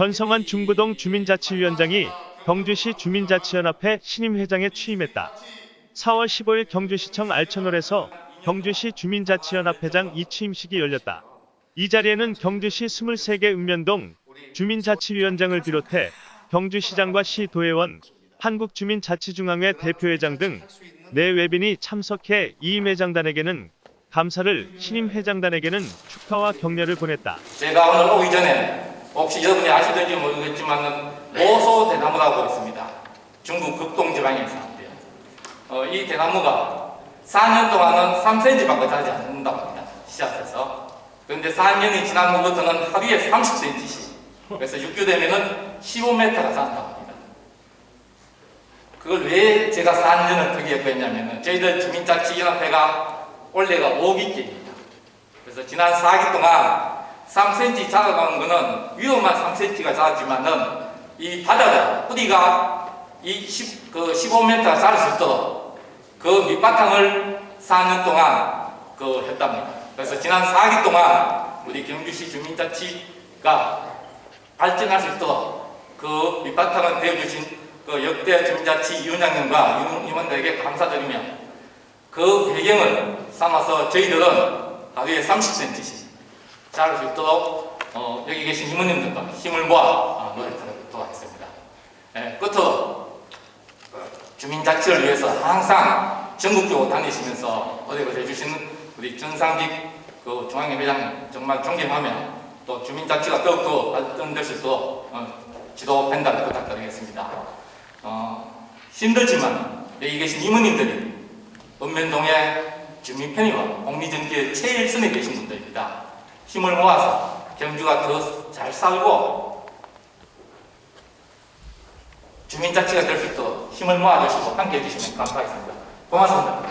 전성환 중구동 주민자치위원장이 경주시 주민자치연합회 신임 회장에 취임했다. 4월 15일 경주시청 알천홀에서 경주시 주민자치연합회장 이취임식이 열렸다. 이 자리에는 경주시 23개 읍면동 주민자치위원장을 비롯해 경주시장과 시도의원, 한국주민자치중앙회 대표회장 등네 외빈이 참석해 이임 회장단에게는 감사를, 신임 회장단에게는 축하와 격려를 보냈다. 제가 오늘 오기 전에 혹시 여러분이 아시는지 모르겠지만 모소 대나무라고 있습니다. 중국 극동 지방에 있는데요. 어, 이 대나무가 4년 동안은 3cm밖에 자라지 않는다고 합니다. 씨앗에서. 그런데 4년이 지난 후부터는 하루에 30cm씩. 그래서 6교 되면은 15m가 자란다고 합니다. 그걸 왜 제가 4년을 특이했고 했냐면은 저희들 주민자치연합회가 올해가 5기째입니다. 그래서 지난 4기 동안 3cm 자라가는 거는 위험한 3cm가 자랐지만은 이 바다가 뿌리가 이 10, 그 15m 자랄 수 있도록 그 밑바탕을 4년 동안 그 했답니다. 그래서 지난 4기 동안 우리 경주시 주민자치가 발전할 수 있도록 그 밑바탕을 되어주신 그 역대 주민자치 위원장님과 임원들에게 감사드리며 그 배경을 삼아서 저희들은 하루에 30cm씩 자랄 수 있도록 어, 여기 계신 이모님들과 힘을 모아 어, 노력하도록 하겠습니다. 예, 끝으로 어, 주민자치를 위해서 항상 전국적으로 다니시면서 노력을 해주시는 우리 전상직 그 중앙회장님 정말 존경하며 또 주민자치가 더욱더 발전될 수 있도록 어, 지도 판단 부탁드리겠습니다. 어, 힘들지만 여기 계신 이모님들이 읍면동의 주민편의와 공리정기의 최일선에 계신 분들입니다. 힘을 모아서 경주가 더 잘 살고 주민자치가 될 수 있도록 힘을 모아주시고 함께 해 주시면 감사하겠습니다. 고맙습니다.